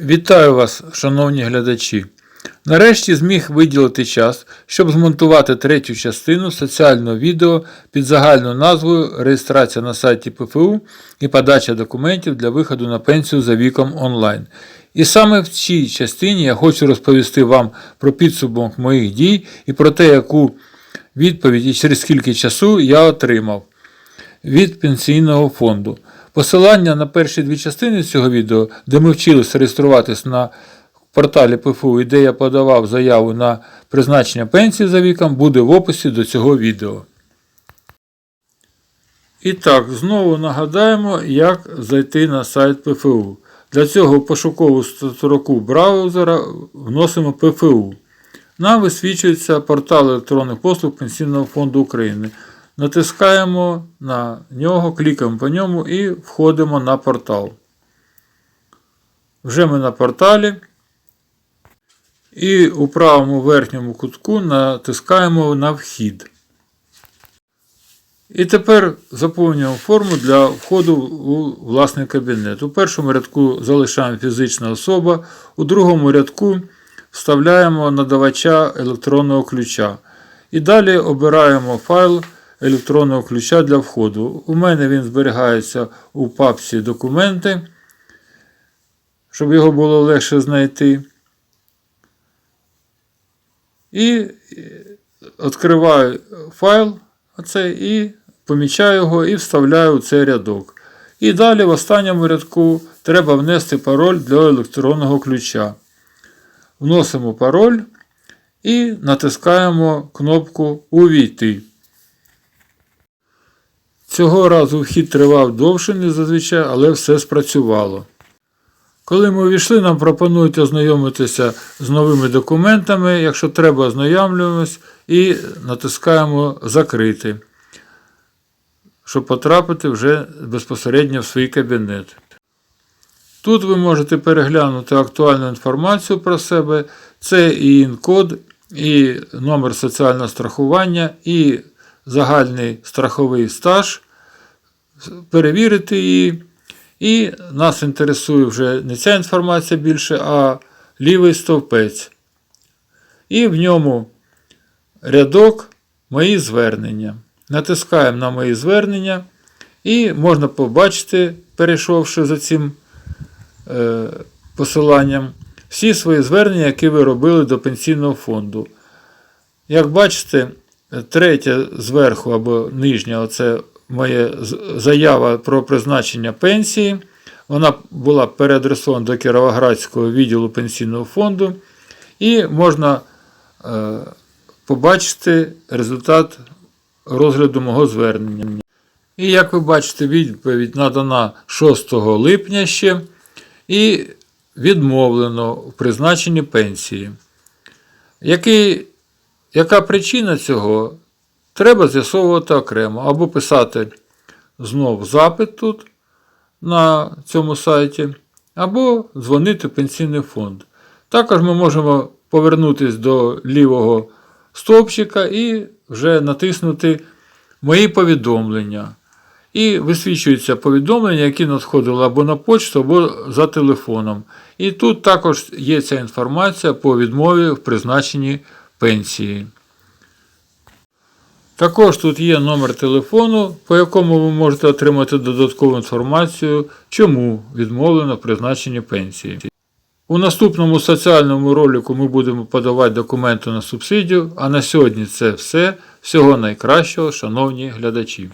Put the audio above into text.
Вітаю вас, шановні глядачі! Нарешті зміг виділити час, щоб змонтувати третю частину соціального відео під загальною назвою Реєстрація на сайті ПФУ і подача документів для виходу на пенсію за віком онлайн. І саме в цій частині я хочу розповісти вам про підсумок моїх дій і про те, яку відповідь і через скільки часу я отримав від пенсійного фонду. Посилання на перші дві частини цього відео, де ми вчилися реєструватись на порталі ПФУ і де я подавав заяву на призначення пенсії за віком, буде в описі до цього відео. І так, знову нагадаємо, як зайти на сайт ПФУ. Для цього в пошукову строку браузера вносимо ПФУ. Нам висвічується портал електронних послуг Пенсійного фонду України. Натискаємо на нього, клікаємо по ньому і входимо на портал. Вже ми на порталі. І у правому верхньому кутку натискаємо на вхід. І тепер заповнюємо форму для входу у власний кабінет. У першому рядку залишаємо фізична особа, у другому рядку вставляємо надавача електронного ключа. І далі обираємо файл електронного ключа для входу. У мене він зберігається у папці документи, щоб його було легше знайти. І відкриваю файл оцей, і помічаю його і вставляю у цей рядок. І далі в останньому рядку треба внести пароль для електронного ключа. Вносимо пароль і натискаємо кнопку Увійти. Цього разу вхід тривав довше, ніж зазвичай, але все спрацювало. Коли ми увійшли, нам пропонують ознайомитися з новими документами. Якщо треба, ознайомлюємось і натискаємо Закрити, щоб потрапити вже безпосередньо в свій кабінет. Тут ви можете переглянути актуальну інформацію про себе. Це і ін-код, і номер соціального страхування, і загальний страховий стаж, перевірити її. І нас інтересує вже не ця інформація більше, а лівий стовпець. І в ньому рядок Мої звернення. Натискаємо на мої звернення, і можна побачити, перейшовши за цим е, посиланням, всі свої звернення, які ви робили до пенсійного фонду. Як бачите, третя зверху або нижня оце моя заява про призначення пенсії. Вона була переадресована до Кіровоградського відділу пенсійного фонду. І можна е, побачити результат розгляду мого звернення. І як ви бачите, відповідь надана 6 липня ще і відмовлено в призначенні пенсії. Який, яка причина цього? Треба з'ясовувати окремо, або писати знов запит тут на цьому сайті, або дзвонити в пенсійний фонд. Також ми можемо повернутися до лівого стовпчика і вже натиснути Мої повідомлення. І висвічуються повідомлення, які надходили або на почту, або за телефоном. І тут також є ця інформація по відмові в призначенні пенсії. Також тут є номер телефону, по якому ви можете отримати додаткову інформацію, чому відмовлено призначення пенсії. У наступному соціальному ролику ми будемо подавати документи на субсидію, а на сьогодні це все. Всього найкращого, шановні глядачі.